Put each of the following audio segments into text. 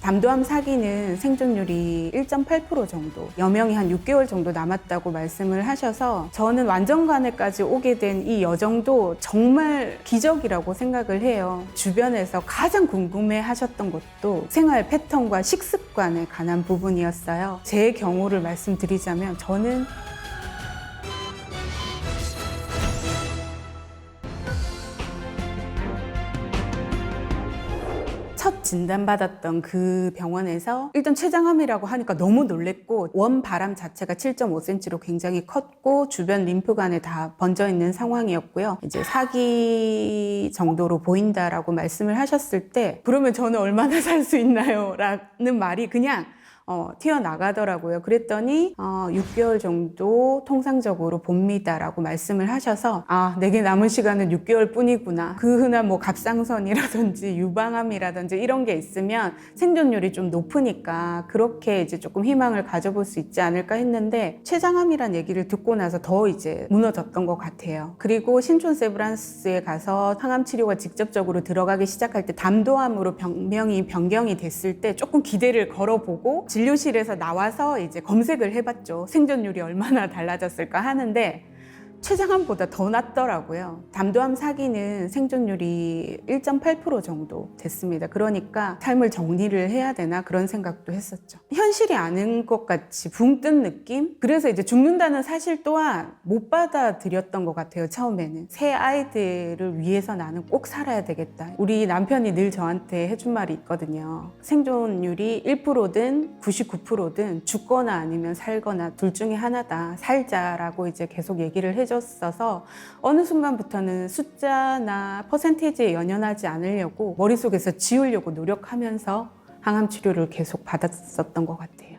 담도암 사기는 생존율이 1.8% 정도, 여명이 한 6개월 정도 남았다고 말씀을 하셔서 저는 완전간에까지 오게 된 이 여정도 정말 기적이라고 생각을 해요. 주변에서 가장 궁금해 하셨던 것도 생활 패턴과 식습관에 관한 부분이었어요. 제 경우를 말씀드리자면 저는 진단받았던 그 병원에서 일단 췌장암이라고 하니까 너무 놀랬고 원 바람 자체가 7.5cm로 굉장히 컸고 주변 림프관에 다 번져 있는 상황이었고요. 이제 사기 정도로 보인다라고 말씀을 하셨을 때 그러면 저는 얼마나 살 수 있나요? 라는 말이 그냥 어, 튀어나가더라고요. 그랬더니 어, 6개월 정도 통상적으로 봅니다라고 말씀을 하셔서 아 내게 남은 시간은 6개월 뿐이구나. 그 흔한 뭐 갑상선이라든지 유방암이라든지 이런 게 있으면 생존율이 좀 높으니까 그렇게 이제 조금 희망을 가져볼 수 있지 않을까 했는데 췌장암이란 얘기를 듣고 나서 더 이제 무너졌던 것 같아요. 그리고 신촌 세브란스에 가서 항암 치료가 직접적으로 들어가기 시작할 때 담도암으로 병명이 변경이 됐을 때 조금 기대를 걸어보고 진료실에서 나와서 이제 검색을 해봤죠. 생존율이 얼마나 달라졌을까 하는데 췌장암보다 더 낫더라고요. 담도암 사기는 생존율이 1.8% 정도 됐습니다. 그러니까 삶을 정리를 해야 되나 그런 생각도 했었죠. 현실이 아닌 것 같이 붕 뜬 느낌? 그래서 이제 죽는다는 사실 또한 못 받아들였던 것 같아요. 처음에는. 새 아이들을 위해서 나는 꼭 살아야 되겠다. 우리 남편이 늘 저한테 해준 말이 있거든요. 생존율이 1%든 99%든 죽거나 아니면 살거나 둘 중에 하나다. 살자라고 이제 계속 얘기를 해 줬어서 어느 순간부터는 숫자나 퍼센테이지에 연연하지 않으려고 머릿속에서 지우려고 노력하면서 항암 치료를 계속 받았었던 것 같아요.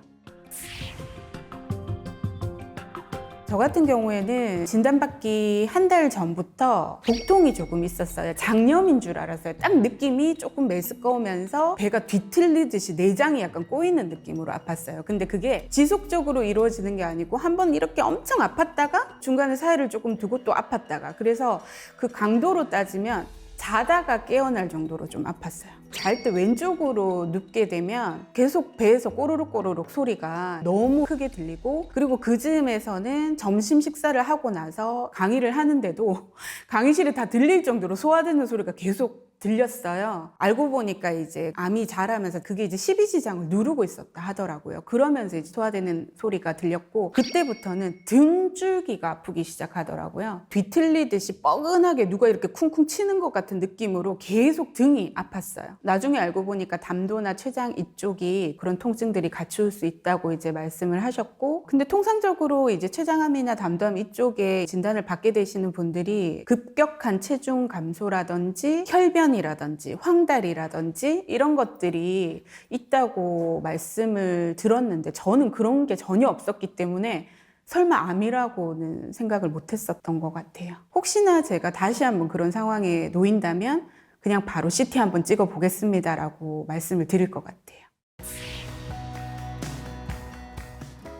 저 같은 경우에는 진단받기 한 달 전부터 복통이 조금 있었어요. 장염인 줄 알았어요. 딱 느낌이 조금 메스꺼우면서 배가 뒤틀리듯이 내장이 약간 꼬이는 느낌으로 아팠어요. 근데 그게 지속적으로 이루어지는 게 아니고 한 번 이렇게 엄청 아팠다가 중간에 사이를 조금 두고 또 아팠다가 그래서 그 강도로 따지면 자다가 깨어날 정도로 좀 아팠어요. 잘 때 왼쪽으로 눕게 되면 계속 배에서 꼬르륵 꼬르륵 소리가 너무 크게 들리고 그리고 그 즈음에서는 점심 식사를 하고 나서 강의를 하는데도 강의실에 다 들릴 정도로 소화되는 소리가 계속 들렸어요. 알고 보니까 이제 암이 자라면서 그게 이제 십이지장을 누르고 있었다 하더라고요. 그러면서 이제 소화되는 소리가 들렸고 그때부터는 등줄기가 아프기 시작하더라고요. 뒤틀리듯이 뻐근하게 누가 이렇게 쿵쿵 치는 것 같은 느낌으로 계속 등이 아팠어요. 나중에 알고 보니까 담도나 췌장 이쪽이 그런 통증들이 갖출 수 있다고 이제 말씀을 하셨고 근데 통상적으로 이제 췌장암이나 담도암 이쪽에 진단을 받게 되시는 분들이 급격한 체중 감소라든지 혈변 이라든지 황달이라든지 이런 것들이 있다고 말씀을 들었는데 저는 그런 게 전혀 없었기 때문에 설마 암이라고는 생각을 못 했었던 것 같아요. 혹시나 제가 다시 한번 그런 상황에 놓인다면 그냥 바로 CT 한번 찍어 보겠습니다라고 말씀을 드릴 것 같아요.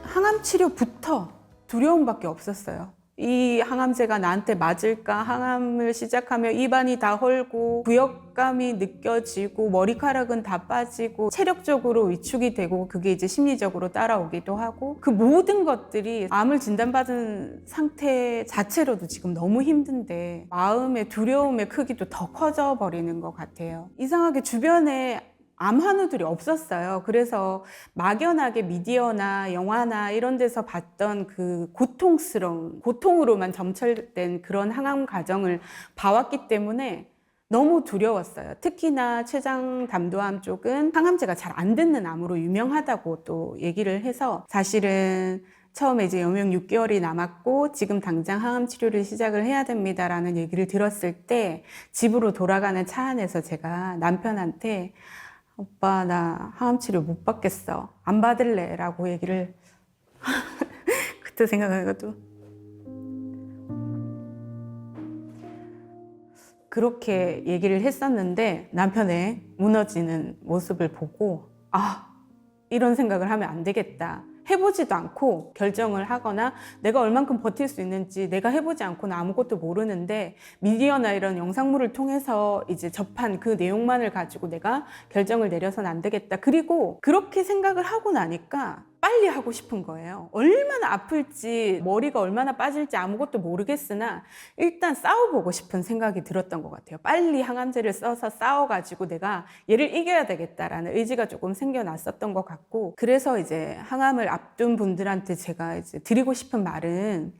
항암 치료부터 두려움밖에 없었어요. 이 항암제가 나한테 맞을까? 항암을 시작하면 입안이 다 헐고 구역감이 느껴지고 머리카락은 다 빠지고 체력적으로 위축이 되고 그게 이제 심리적으로 따라오기도 하고 그 모든 것들이 암을 진단받은 상태 자체로도 지금 너무 힘든데 마음의 두려움의 크기도 더 커져 버리는 것 같아요. 이상하게 주변에 암 환우들이 없었어요. 그래서 막연하게 미디어나 영화나 이런 데서 봤던 그 고통스러운, 고통으로만 점철된 그런 항암 과정을 봐왔기 때문에 너무 두려웠어요. 특히나 췌장 담도암 쪽은 항암제가 잘 안 듣는 암으로 유명하다고 또 얘기를 해서 사실은 처음에 이제 여명 6개월이 남았고 지금 당장 항암 치료를 시작을 해야 됩니다라는 얘기를 들었을 때 집으로 돌아가는 차 안에서 제가 남편한테 오빠 나 항암 치료 못 받겠어. 안 받을래라고 얘기를 그때 생각해가지고 그렇게 얘기를 했었는데 남편의 무너지는 모습을 보고 아 이런 생각을 하면 안 되겠다 해보지도 않고 결정을 하거나 내가 얼만큼 버틸 수 있는지 내가 해보지 않고는 아무것도 모르는데 미디어나 이런 영상물을 통해서 이제 접한 그 내용만을 가지고 내가 결정을 내려서는 안 되겠다. 그리고 그렇게 생각을 하고 나니까 빨리 하고 싶은 거예요. 얼마나 아플지, 머리가 얼마나 빠질지 아무것도 모르겠으나 일단 싸워보고 싶은 생각이 들었던 것 같아요. 빨리 항암제를 써서 싸워가지고 내가 얘를 이겨야 되겠다라는 의지가 조금 생겨났었던 것 같고 그래서 이제 항암을 앞둔 분들한테 제가 이제 드리고 싶은 말은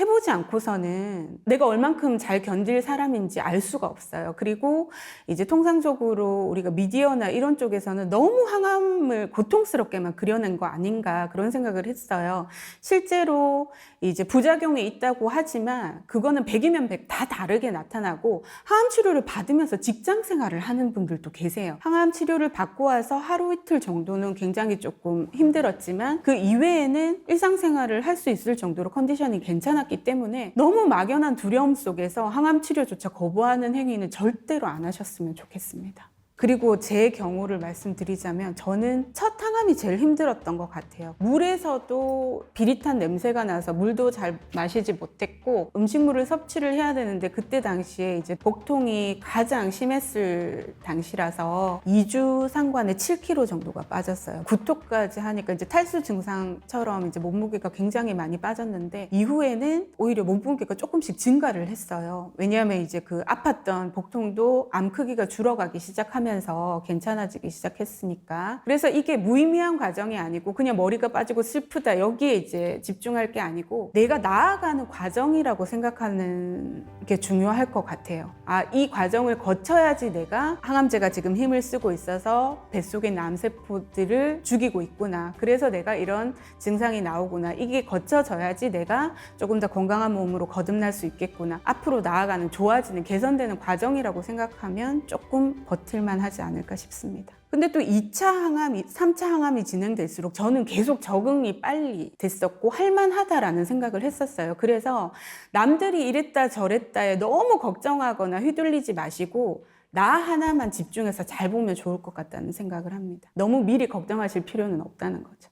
해보지 않고서는 내가 얼만큼 잘 견딜 사람인지 알 수가 없어요. 그리고 이제 통상적으로 우리가 미디어나 이런 쪽에서는 너무 항암을 고통스럽게만 그려낸 거 아닌가 그런 생각을 했어요. 실제로 이제 부작용이 있다고 하지만 그거는 100이면 100다 다르게 나타나고 항암 치료를 받으면서 직장 생활을 하는 분들도 계세요. 항암 치료를 받고 와서 하루 이틀 정도는 굉장히 조금 힘들었지만 그 이외에는 일상생활을 할 수 있을 정도로 컨디션이 괜찮 았기 때문에 너무 막연한 두려움 속에서 항암 치료조차 거부하는 행위는 절대로 안 하셨으면 좋겠습니다. 그리고 제 경우를 말씀드리자면 저는 첫 항암이 제일 힘들었던 것 같아요. 물에서도 비릿한 냄새가 나서 물도 잘 마시지 못했고 음식물을 섭취를 해야 되는데 그때 당시에 이제 복통이 가장 심했을 당시라서 2주 상관에 7kg 정도가 빠졌어요. 구토까지 하니까 이제 탈수 증상처럼 이제 몸무게가 굉장히 많이 빠졌는데 이후에는 오히려 몸무게가 조금씩 증가를 했어요. 왜냐하면 이제 그 아팠던 복통도 암 크기가 줄어가기 시작하면 서 괜찮아지기 시작했으니까. 그래서 이게 무의미한 과정이 아니고 그냥 머리가 빠지고 슬프다 여기에 이제 집중할 게 아니고 내가 나아가는 과정이라고 생각하는 게 중요할 것 같아요. 아, 이 과정을 거쳐야지 내가 항암제가 지금 힘을 쓰고 있어서 뱃속에 있는 암세포들을 죽이고 있구나. 그래서 내가 이런 증상이 나오구나. 이게 거쳐져야지 내가 조금 더 건강한 몸으로 거듭날 수 있겠구나. 앞으로 나아가는 좋아지는 개선되는 과정이라고 생각하면 조금 버틸만 하지 않을까 싶습니다. 근데 또 2차 항암이, 3차 항암이 진행될수록 저는 계속 적응이 빨리 됐었고 할만하다라는 생각을 했었어요. 그래서 남들이 이랬다 저랬다에 너무 걱정하거나 휘둘리지 마시고 나 하나만 집중해서 잘 보면 좋을 것 같다는 생각을 합니다. 너무 미리 걱정하실 필요는 없다는 거죠.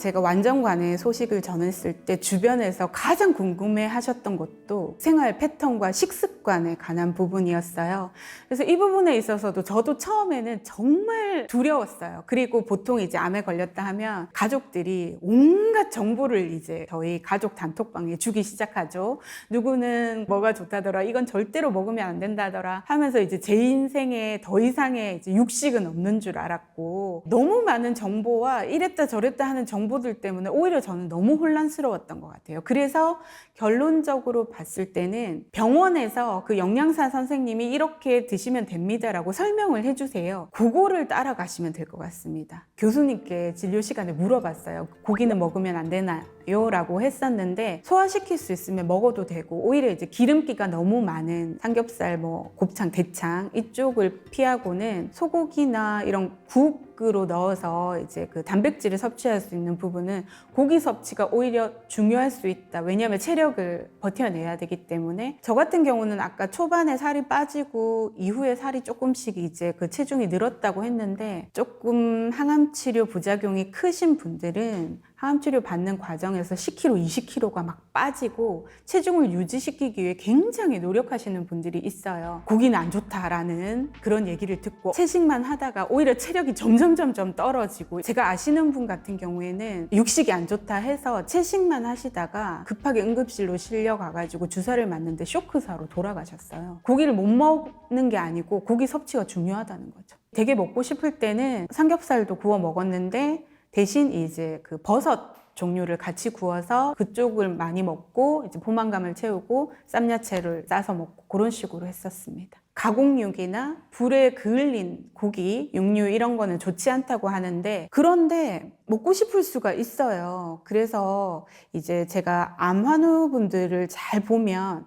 제가 완전관의 소식을 전했을 때 주변에서 가장 궁금해 하셨던 것도 생활 패턴과 식습관에 관한 부분이었어요. 그래서 이 부분에 있어서도 저도 처음에는 정말 두려웠어요. 그리고 보통 이제 암에 걸렸다 하면 가족들이 온갖 정보를 이제 저희 가족 단톡방에 주기 시작하죠. 누구는 뭐가 좋다더라, 이건 절대로 먹으면 안 된다더라 하면서 이제 제 인생에 더 이상의 이제 육식은 없는 줄 알았고 너무 많은 정보와 이랬다 저랬다 하는 정보 들 때문에 오히려 저는 너무 혼란스러웠던 것 같아요. 그래서 결론적으로 봤을 때는 병원에서 그 영양사 선생님이 이렇게 드시면 됩니다라고 설명을 해주세요. 그거를 따라가시면 될 것 같습니다. 교수님께 진료 시간에 물어봤어요. 고기는 먹으면 안 되나요? 라고 했었는데 소화시킬 수 있으면 먹어도 되고 오히려 이제 기름기가 너무 많은 삼겹살 뭐 곱창 대창 이쪽을 피하고는 소고기나 이런 국 으로 넣어서 이제 그 단백질을 섭취할 수 있는 부분은 고기 섭취가 오히려 중요할 수 있다. 왜냐하면 체력을 버텨내야 되기 때문에. 저 같은 경우는 아까 초반에 살이 빠지고 이후에 살이 조금씩 이제 그 체중이 늘었다고 했는데 조금 항암 치료 부작용이 크신 분들은 항암 치료 받는 과정에서 10kg, 20kg가 막 빠지고 체중을 유지시키기 위해 굉장히 노력하시는 분들이 있어요. 고기는 안 좋다라는 그런 얘기를 듣고 채식만 하다가 오히려 체력이 점점 점점 떨어지고 제가 아시는 분 같은 경우에는 육식이 안 좋다 해서 채식만 하시다가 급하게 응급실로 실려가가지고 주사를 맞는데 쇼크사로 돌아가셨어요. 고기를 못 먹는 게 아니고 고기 섭취가 중요하다는 거죠. 되게 먹고 싶을 때는 삼겹살도 구워 먹었는데 대신 이제 그 버섯 종류를 같이 구워서 그쪽을 많이 먹고 이제 포만감을 채우고 쌈야채를 싸서 먹고 그런 식으로 했었습니다. 가공육이나 불에 그을린 고기, 육류 이런 거는 좋지 않다고 하는데 그런데 먹고 싶을 수가 있어요. 그래서 이제 제가 암 환우분들을 잘 보면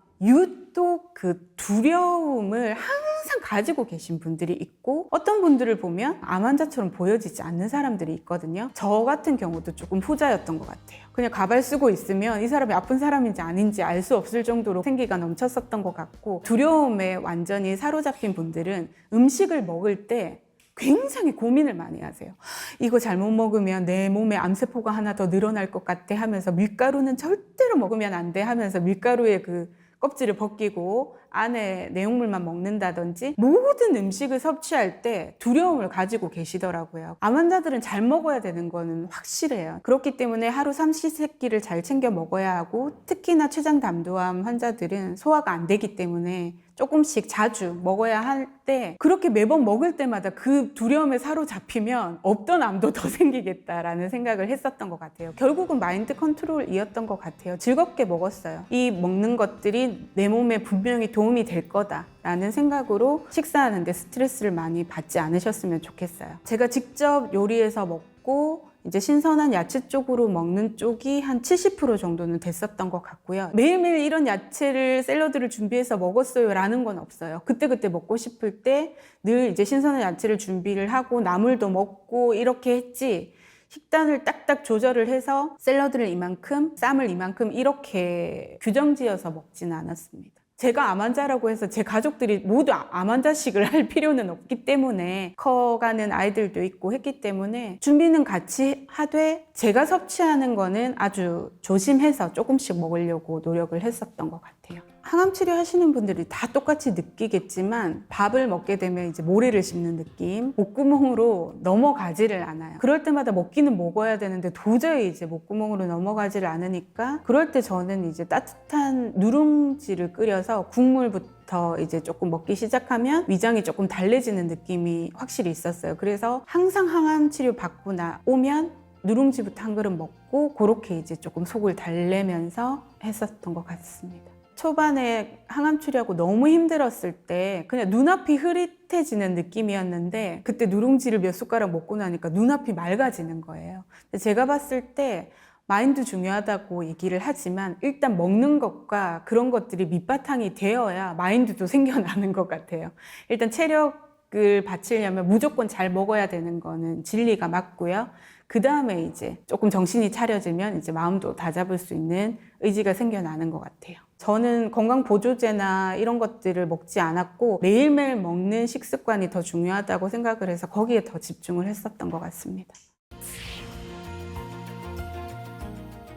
유독 그 두려움을 항상 가지고 계신 분들이 있고 어떤 분들을 보면 암 환자처럼 보여지지 않는 사람들이 있거든요. 저 같은 경우도 조금 후자였던 것 같아요. 그냥 가발 쓰고 있으면 이 사람이 아픈 사람인지 아닌지 알 수 없을 정도로 생기가 넘쳤었던 것 같고 두려움에 완전히 사로잡힌 분들은 음식을 먹을 때 굉장히 고민을 많이 하세요. 이거 잘못 먹으면 내 몸에 암세포가 하나 더 늘어날 것 같아 하면서 밀가루는 절대로 먹으면 안 돼 하면서 밀가루의 그 껍질을 벗기고 안에 내용물만 먹는다든지 모든 음식을 섭취할 때 두려움을 가지고 계시더라고요. 암 환자들은 잘 먹어야 되는 거는 확실해요. 그렇기 때문에 하루 삼시세끼를 잘 챙겨 먹어야 하고 특히나 췌장 담도암 환자들은 소화가 안 되기 때문에 조금씩 자주 먹어야 할 때 그렇게 매번 먹을 때마다 그 두려움에 사로잡히면 없던 암도 더 생기겠다라는 생각을 했었던 것 같아요. 결국은 마인드 컨트롤이었던 것 같아요. 즐겁게 먹었어요. 이 먹는 것들이 내 몸에 분명히 도움이 될 거다 라는 생각으로 식사하는데 스트레스를 많이 받지 않으셨으면 좋겠어요. 제가 직접 요리해서 먹고 이제 신선한 야채 쪽으로 먹는 쪽이 한 70% 정도는 됐었던 것 같고요. 매일매일 이런 야채를 샐러드를 준비해서 먹었어요 라는 건 없어요. 그때그때 먹고 싶을 때 늘 이제 신선한 야채를 준비를 하고 나물도 먹고 이렇게 했지 식단을 딱딱 조절을 해서 샐러드를 이만큼, 쌈을 이만큼 이렇게 규정지어서 먹지는 않았습니다. 제가 암 환자라고 해서 제 가족들이 모두 암 환자식을 할 필요는 없기 때문에 커가는 아이들도 있고 했기 때문에 준비는 같이 하되 제가 섭취하는 거는 아주 조심해서 조금씩 먹으려고 노력을 했었던 것 같아요. 항암 치료 하시는 분들이 다 똑같이 느끼겠지만 밥을 먹게 되면 이제 모래를 씹는 느낌, 목구멍으로 넘어가지를 않아요. 그럴 때마다 먹기는 먹어야 되는데 도저히 이제 목구멍으로 넘어가지를 않으니까 그럴 때 저는 이제 따뜻한 누룽지를 끓여서 국물부터 이제 조금 먹기 시작하면 위장이 조금 달래지는 느낌이 확실히 있었어요. 그래서 항상 항암 치료 받고 나 오면 누룽지부터 한 그릇 먹고 그렇게 이제 조금 속을 달래면서 했었던 것 같습니다. 초반에 항암 치료하고 너무 힘들었을 때 그냥 눈앞이 흐릿해지는 느낌이었는데 그때 누룽지를 몇 숟가락 먹고 나니까 눈앞이 맑아지는 거예요. 제가 봤을 때 마인드 중요하다고 얘기를 하지만 일단 먹는 것과 그런 것들이 밑바탕이 되어야 마인드도 생겨나는 것 같아요. 일단 체력을 바치려면 무조건 잘 먹어야 되는 거는 진리가 맞고요. 그 다음에 이제 조금 정신이 차려지면 이제 마음도 다잡을 수 있는 의지가 생겨나는 것 같아요. 저는 건강 보조제나 이런 것들을 먹지 않았고 매일매일 먹는 식습관이 더 중요하다고 생각을 해서 거기에 더 집중을 했었던 것 같습니다.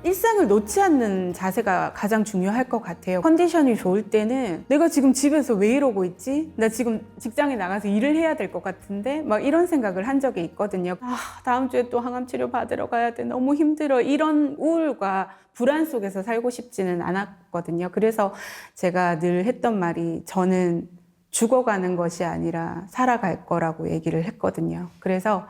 일상을 놓지 않는 자세가 가장 중요할 것 같아요. 컨디션이 좋을 때는 내가 지금 집에서 왜 이러고 있지? 나 지금 직장에 나가서 일을 해야 될 것 같은데? 막 이런 생각을 한 적이 있거든요. 아, 다음 주에 또 항암 치료 받으러 가야 돼. 너무 힘들어. 이런 우울과 불안 속에서 살고 싶지는 않았거든요. 그래서 제가 늘 했던 말이 저는 죽어가는 것이 아니라 살아갈 거라고 얘기를 했거든요. 그래서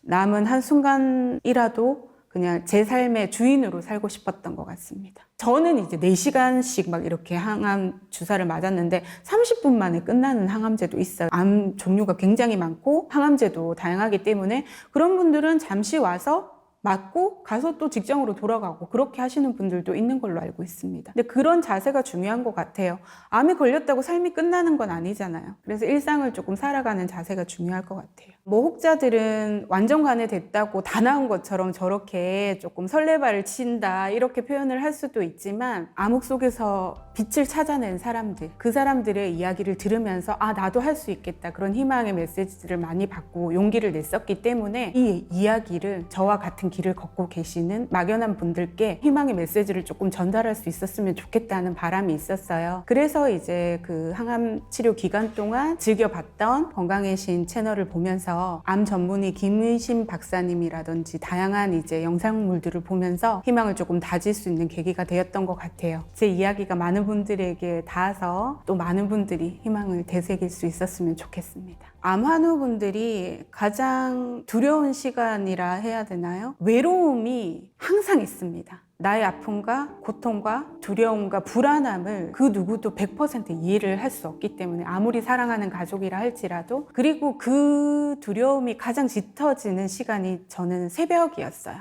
남은 한순간이라도 그냥 제 삶의 주인으로 살고 싶었던 것 같습니다. 저는 이제 4시간씩 막 이렇게 항암 주사를 맞았는데 30분 만에 끝나는 항암제도 있어요. 암 종류가 굉장히 많고 항암제도 다양하기 때문에 그런 분들은 잠시 와서 맞고 가서 또 직장으로 돌아가고 그렇게 하시는 분들도 있는 걸로 알고 있습니다. 근데 그런 자세가 중요한 것 같아요. 암이 걸렸다고 삶이 끝나는 건 아니잖아요. 그래서 일상을 조금 살아가는 자세가 중요할 것 같아요. 뭐 혹자들은 완전 간에됐다고 다 나은 것처럼 저렇게 조금 설레발을 친다 이렇게 표현을 할 수도 있지만 암흑 속에서 빛을 찾아낸 사람들 그 사람들의 이야기를 들으면서 아 나도 할 수 있겠다 그런 희망의 메시지를 많이 받고 용기를 냈었기 때문에 이 이야기를 저와 같은 길을 걷고 계시는 막연한 분들께 희망의 메시지를 조금 전달할 수 있었으면 좋겠다는 바람이 있었어요. 그래서 이제 그 항암 치료 기간 동안 즐겨봤던 건강의 신 채널을 보면서 암 전문의 김의심 박사님이라든지 다양한 이제 영상물들을 보면서 희망을 조금 다질 수 있는 계기가 되었던 것 같아요. 제 이야기가 많은 분들에게 닿아서 또 많은 분들이 희망을 되새길 수 있었으면 좋겠습니다. 암 환우분들이 가장 두려운 시간이라 해야 되나요? 외로움이 항상 있습니다. 나의 아픔과 고통과 두려움과 불안함을 그 누구도 100% 이해를 할 수 없기 때문에 아무리 사랑하는 가족이라 할지라도 그리고 그 두려움이 가장 짙어지는 시간이 저는 새벽이었어요.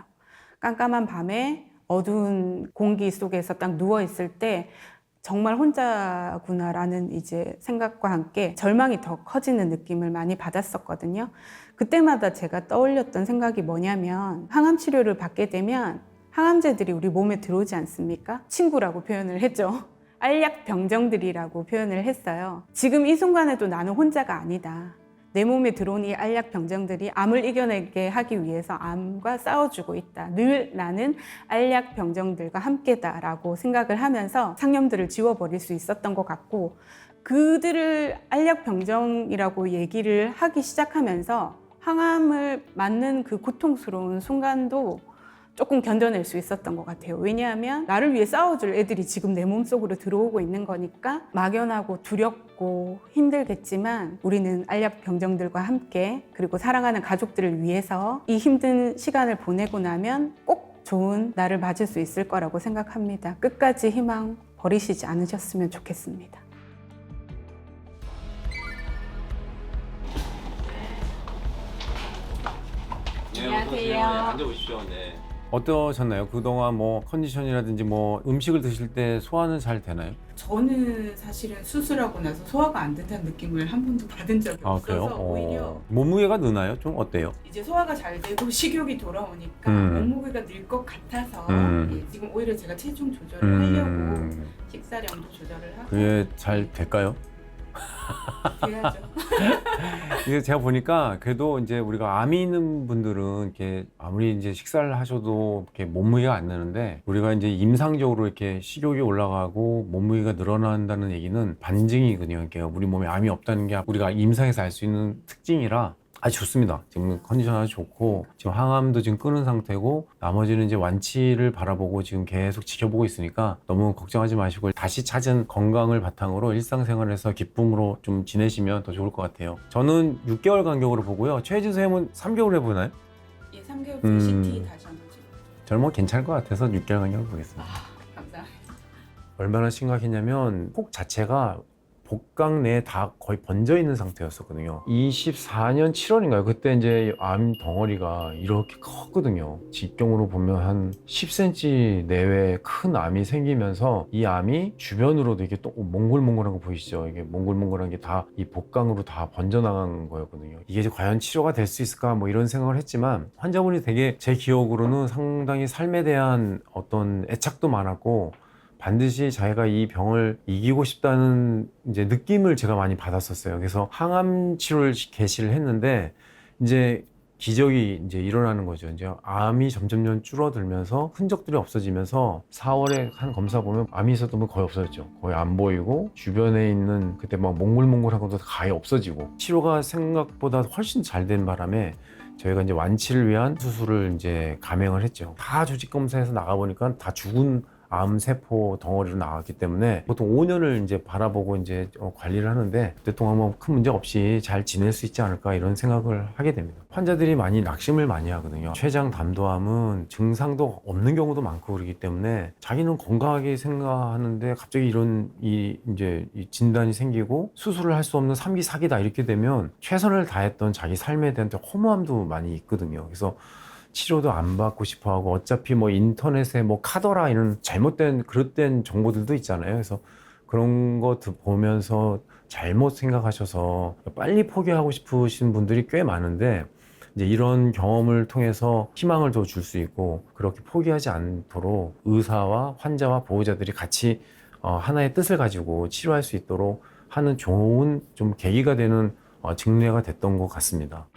깜깜한 밤에 어두운 공기 속에서 딱 누워 있을 때 정말 혼자구나라는 이제 생각과 함께 절망이 더 커지는 느낌을 많이 받았었거든요. 그때마다 제가 떠올렸던 생각이 뭐냐면 항암 치료를 받게 되면 항암제들이 우리 몸에 들어오지 않습니까? 친구라고 표현을 했죠. 알약 병정들이라고 표현을 했어요. 지금 이 순간에도 나는 혼자가 아니다. 내 몸에 들어온 이 알약 병정들이 암을 이겨내게 하기 위해서 암과 싸워주고 있다. 늘 나는 알약 병정들과 함께다라고 생각을 하면서 상념들을 지워버릴 수 있었던 것 같고 그들을 알약 병정이라고 얘기를 하기 시작하면서 항암을 맞는 그 고통스러운 순간도 조금 견뎌낼 수 있었던 것 같아요. 왜냐하면 나를 위해 싸워줄 애들이 지금 내 몸속으로 들어오고 있는 거니까 막연하고 두렵고 힘들겠지만 우리는 알약 병정들과 함께 그리고 사랑하는 가족들을 위해서 이 힘든 시간을 보내고 나면 꼭 좋은 날을 맞을 수 있을 거라고 생각합니다. 끝까지 희망 버리시지 않으셨으면 좋겠습니다. 안녕하세요. 네, 앉아보십시오. 네. 어떠셨나요? 그동안 뭐 컨디션이라든지 뭐 음식을 드실 때 소화는 잘 되나요? 저는 사실은 수술하고 나서 소화가 안 된다는 느낌을 한 번도 받은 적이 아 그래요? 없어서 오히려 어, 몸무게가 느나요? 좀 어때요? 이제 소화가 잘 되고 식욕이 돌아오니까 음. 몸무게가 늘 것 같아서 음. 예, 지금 오히려 제가 체중 조절을 하려고 음, 식사량도 조절을 하고 그게 잘 될까요? 돼야죠. 이게 제가 보니까 그래도 이제 우리가 암이 있는 분들은 이렇게 아무리 이제 식사를 하셔도 이렇게 몸무게가 안 느는데 우리가 이제 임상적으로 이렇게 식욕이 올라가고 몸무게가 늘어난다는 얘기는 반증이거든요. 그러니까 우리 몸에 암이 없다는 게 우리가 임상에서 알 수 있는 특징이라 아주 좋습니다. 지금 컨디션 아주 좋고 지금 항암도 지금 끄는 상태고 나머지는 이제 완치를 바라보고 지금 계속 지켜보고 있으니까 너무 걱정하지 마시고 다시 찾은 건강을 바탕으로 일상생활에서 기쁨으로 좀 지내시면 더 좋을 것 같아요. 저는 6개월 간격으로 보고요. 최혜진 선생님은 3개월 해보나요? 예, 3개월 음. 뒤 CT 다시 한번 찍어. 저는 뭐 괜찮을 것 같아서 6개월 간격으로 보겠습니다. 감사합니다. 얼마나 심각했냐면 폭 자체가 복강 내에 다 거의 번져 있는 상태였었거든요. 24년 7월인가요? 그때 이제 암 덩어리가 이렇게 컸거든요. 직경으로 보면 한 10cm 내외 큰 암이 생기면서 이 암이 주변으로도 이게 또 몽글몽글한 거 보이시죠? 이게 몽글몽글한 게 다 이 복강으로 다 번져 나간 거였거든요. 이게 과연 치료가 될 수 있을까 뭐 이런 생각을 했지만 환자분이 되게 제 기억으로는 상당히 삶에 대한 어떤 애착도 많았고 반드시 자기가 이 병을 이기고 싶다는 이제 느낌을 제가 많이 받았었어요. 그래서 항암 치료를 개시를 했는데 이제 기적이 이제 일어나는 거죠. 이제 암이 점점점 줄어들면서 흔적들이 없어지면서 4월에 한 검사 보면 암이 있었던 분 거의 없어졌죠. 거의 안 보이고 주변에 있는 그때 막 몽글몽글한 것도 가히 없어지고 치료가 생각보다 훨씬 잘 된 바람에 저희가 이제 완치를 위한 수술을 이제 감행을 했죠. 다 조직 검사에서 나가 보니까 다 죽은 암 세포 덩어리로 나왔기 때문에 보통 5년을 이제 바라보고 이제 어, 관리를 하는데 그때 동안 뭐큰 문제 없이 잘 지낼 수 있지 않을까 이런 생각을 하게 됩니다. 환자들이 많이 낙심을 많이 하거든요. 췌장 담도암은 증상도 없는 경우도 많고 그러기 때문에 자기는 건강하게 생각하는데 갑자기 이런 이 이제 이 진단이 생기고 수술을 할 수 없는 삼기 사기다 이렇게 되면 최선을 다했던 자기 삶에 대한 허무함도 많이 있거든요. 그래서 치료도 안 받고 싶어 하고 어차피 뭐 인터넷에 뭐 카더라 이런 잘못된 그릇된 정보들도 있잖아요. 그래서 그런 거 드- 보면서 잘못 생각하셔서 빨리 포기하고 싶으신 분들이 꽤 많은데 이제 이런 경험을 통해서 희망을 더 줄 수 있고 그렇게 포기하지 않도록 의사와 환자와 보호자들이 같이 어, 하나의 뜻을 가지고 치료할 수 있도록 하는 좋은 좀 계기가 되는 어, 직례가 됐던 것 같습니다.